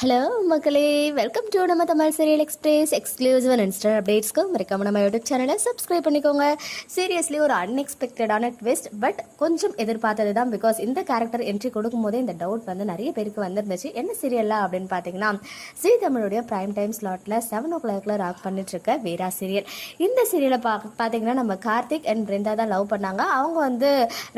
Hello மக்களே. Welcome to நம்ம Tamil serial express exclusive and insta அப்டேட்ஸ்க்கு மறக்காம நம்ம யூடியூப் சேனலை சப்ஸ்கிரைப் பண்ணிக்கோங்க. சீரியஸ்லி ஒரு அன்எக்ஸ்பெக்டடான ட்விஸ்ட் பட் கொஞ்சம் எதிர்பார்த்தது தான் பிகாஸ் இந்த கேரக்டர் என்ட்ரி கொடுக்கும்போதே இந்த டவுட் வந்து நிறைய பேருக்கு வந்திருந்துச்சு. என்ன சீரியலா அப்படின்னு பார்த்தீங்கன்னா ஜீ தமிழுடைய பிரைம் டைம் ஸ்லாட்டில் செவன் ஓ கிளாக்ல ராக் பண்ணிட்டு இருக்க வீரா சீரியல் இந்த சீரியலை பா பார்த்தீங்கன்னா நம்ம கார்த்திக் அண்ட் பிருந்தா தான் லவ் பண்ணாங்க. அவங்க வந்து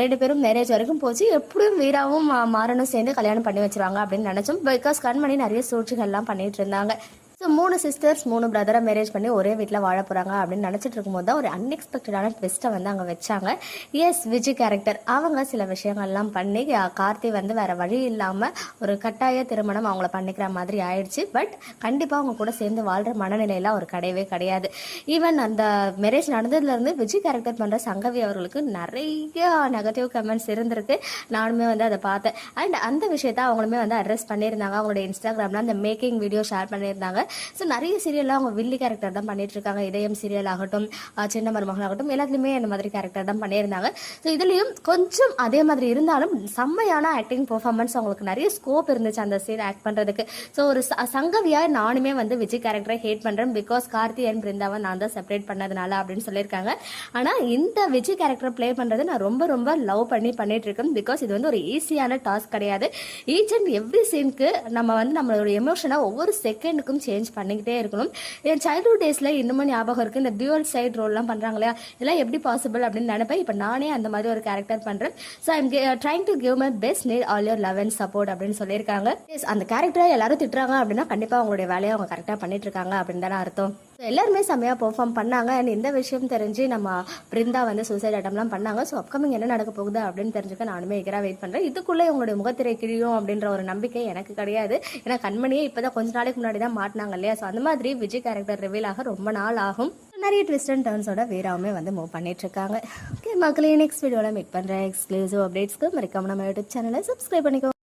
ரெண்டு பேரும் மேரேஜ் வரைக்கும் போச்சு. எப்படியும் வீராவும் மாறனும் சேர்ந்து கல்யாணம் பண்ணி வச்சிருவாங்க அப்படின்னு நினைச்சோம். பிகாஸ் கண்மணி நிறைய சூழ்ச்சிகள்லாம் பண்ணிட்டு இருந்தாங்க. ஸோ மூணு சிஸ்டர்ஸ் மூணு பிரதரை மேரேஜ் பண்ணி ஒரே வீட்டில் வாழ போகிறாங்க அப்படின்னு நினச்சிட்டு இருக்கும்போது தான் ஒரு அன்எக்ஸ்பெக்டடான ட்விஸ்ட்டை வந்து அங்கே வச்சாங்க. எஸ் விஜய் கேரக்டர் அவங்க சில விஷயங்கள்லாம் பண்ணி கார்த்தி வந்து வேற வழி இல்லாமல் ஒரு கட்டாய திருமணம் அவங்கள பண்ணிக்கிற மாதிரி ஆயிடுச்சு. பட் கண்டிப்பாக அவங்க கூட சேர்ந்து வாழ்கிற மனநிலையெல்லாம் ஒரு கிடையவே கிடையாது. ஈவன் அந்த மேரேஜ் நடந்ததுலேருந்து விஜய் கேரக்டர் பண்ணுற சங்கவி அவர்களுக்கு நிறைய நெகட்டிவ் கமெண்ட்ஸ் இருந்திருக்கு. நானுமே வந்து அதை பார்த்தேன். அண்ட் அந்த விஷயத்த அவங்களுமே வந்து அட்ரஸ் பண்ணியிருந்தாங்க. அவங்களோட இன்ஸ்டாகிராமில் அந்த மேக்கிங் வீடியோ ஷேர் பண்ணியிருந்தாங்க. ஸோ நிறைய சீரியலில் அவங்க வில்லி கேரக்டர் தான் பண்ணிட்டு இருக்காங்க இதயம் சீரியல் ஆகட்டும் சின்ன மருமகள் ஆகட்டும் எல்லாத்துலேயுமே அந்த மாதிரி கேரக்டர் தான் பண்ணியிருந்தாங்க. ஸோ இதுலேயும் கொஞ்சம் அதே மாதிரி இருந்தாலும் செம்மையான ஆக்டிங் பெர்ஃபார்மன்ஸ் அவங்களுக்கு நிறைய ஸ்கோப் இருந்துச்சு அந்த சீன் ஆக்ட் பண்ணுறதுக்கு ஸோ ஒரு ச- சங்கவியா நானுமே வந்து விஜய் கேரக்டரை ஹேட் பண்ணுறேன் பிகாஸ் கார்த்தி அண்ட் பிருந்தாவை நான் தான் செப்பரேட் பண்ணதுனால அப்படின்னு சொல்லியிருக்காங்க. ஆனால் இந்த விஜய் கேரக்டர் ப்ளே பண்ணுறது நான் ரொம்ப ரொம்ப லவ் பண்ணி பண்ணிட்டு இருக்கேன் பிகாஸ் இது வந்து ஒரு ஈஸியான டாஸ்க் கிடையாது. ஈச் அண்ட் எவ்ரி சீனுக்கு நம்ம வந்து நம்மளோட எமோஷனை ஒவ்வொரு செகண்டுக்கும் சேஞ்ச் பண்ணிக்கிட்டே இருக்கணும். என் சைல்ட்ஹுட் டேஸில் இன்னமும் ஞாபகம் இருக்குது இந்த டியூவல் சைட் ரோல்லாம் பண்ணுறாங்க இல்லையா? இதெல்லாம் எப்படி பாசிபிள் அப்படின்னு நினைப்பேன். இப்போ நானே அந்த மாதிரி ஒரு கேரக்டர் பண்ணுறேன் so I'm trying to give my best need all your love and support அப்படின்னு சொல்லியிருக்காங்க. அந்த கேரக்டரை எல்லாரும் திட்டுறாங்க அப்படின்னா கண்டிப்பாக அவங்களுடைய வேலையை அவங்க கரெக்டாக பண்ணிட்டு இருக்காங்க அப்படின்னு தானே அர்த்தம். எல்லாருமே செம்மையாக பெர்ஃபார்ம் பண்ணாங்க. அண்ட் இந்த விஷயம் தெரிஞ்சு நம்ம பிருந்தா வந்து சூசைட் அட்டம்லாம் பண்ணாங்க. ஸோ அப்கமிங் என்ன நடக்க போகுது அப்படின்னு தெரிஞ்சுக்க நானுமே எகராக வெயிட் பண்ணுறேன் இதுக்குள்ளே உங்களுடைய முகத்திரை கிழியும் அப்படின்ற ஒரு நம்பிக்கை எனக்கு கிடையாது. ஏன்னா கண்மணியே இப்போ தான் கொஞ்ச நாளைக்கு முன்னாடி தான் மாட்டினாங்க இல்லையா? ஸோ அந்த மாதிரி விஜய் கேரக்டர் ரிவீல் ஆக ரொம்ப நாள் ஆகும். நிறைய ட்விஸ்ட் அண்ட் டர்ன்ஸோட வீராவுமே வந்து மூவ் பண்ணிட்டு இருக்காங்க. ஓகே மக்களே நெக்ஸ்ட் வீடியோவில் மீட் பண்ணுறேன் எக்ஸ்க்ளூசிவ் அப்டேட்ஸ்க்கு மறக்காம நம்ம யூடியூப் சேனலை சப்ஸ்கிரைப் பண்ணிக்கோ